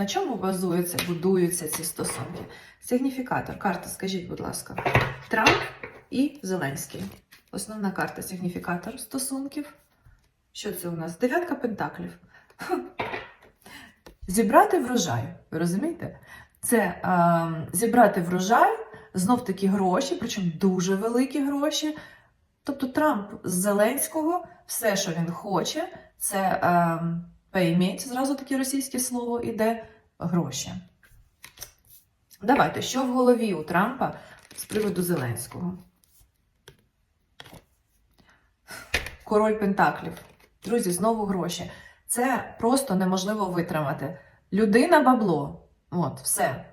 На чому базуються, будуються ці стосунки? Сигніфікатор. Карта, скажіть, будь ласка. Трамп і Зеленський. Основна карта сигніфікатор стосунків. Що це у нас? Дев'ятка пентаклів. Зібрати врожай. Ви розумієте? Це е, зібрати врожай, знов таки гроші, причому дуже великі гроші. Тобто Трамп з Зеленського, все, що він хоче, це е, payment, зразу таке російське слово іде гроші. Давайте, що в голові у Трампа з приводу Зеленського? Король Пентаклів. Друзі, знову гроші. Це просто неможливо витримати. Людина бабло. От, все.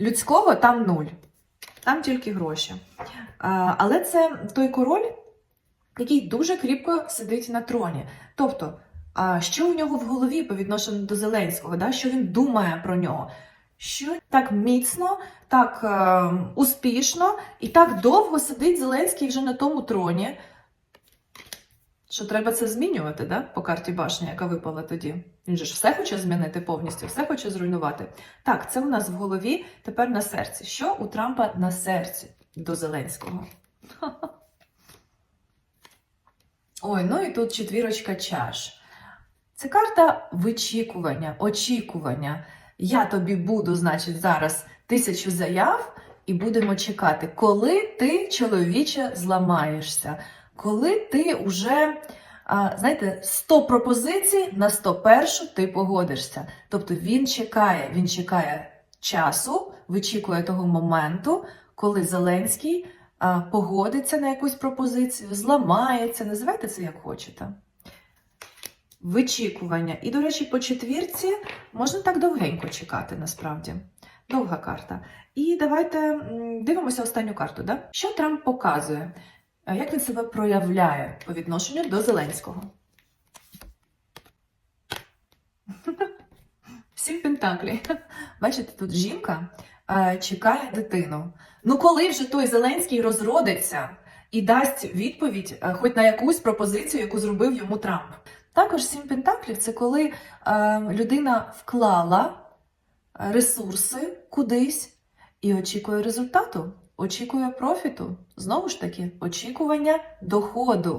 Людського там нуль. Там тільки гроші. А, але це той король, який дуже кріпко сидить на троні. Тобто, а що у нього в голові по відношенню до Зеленського, да? що він думає про нього? Що так міцно, так е, успішно і так довго сидить Зеленський вже на тому троні, що треба це змінювати, да? по карті башні, яка випала тоді. Він же ж все хоче змінити повністю, все хоче зруйнувати. Так, це у нас в голові, тепер на серці. Що у Трампа на серці до Зеленського? Ой, ну і тут четвірочка чаш. Це карта вичікування, очікування. Я тобі буду, значить, зараз тисячу заяв, і будемо чекати, коли ти, чоловіче, зламаєшся, коли ти вже, а, знаєте, 100 пропозицій на 101 ти погодишся. Тобто він чекає, він чекає часу, вичікує того моменту, коли Зеленський а, погодиться на якусь пропозицію, зламається, називайте це як хочете. Вичікування. І, до речі, по четвірці можна так довгенько чекати, насправді. Довга карта. І давайте дивимося останню карту. Да? Що Трамп показує? Е, Як він себе проявляє по відношенню до Зеленського? Сім пентаклі. Бачите, тут жінка е, чекає дитину. Ну, коли вже той Зеленський розродиться і дасть відповідь е, хоч на якусь пропозицію, яку зробив йому Трамп. Також сім пентаклів це коли е, людина вклала ресурси кудись і очікує результату, очікує профіту. Знову ж таки, очікування доходу.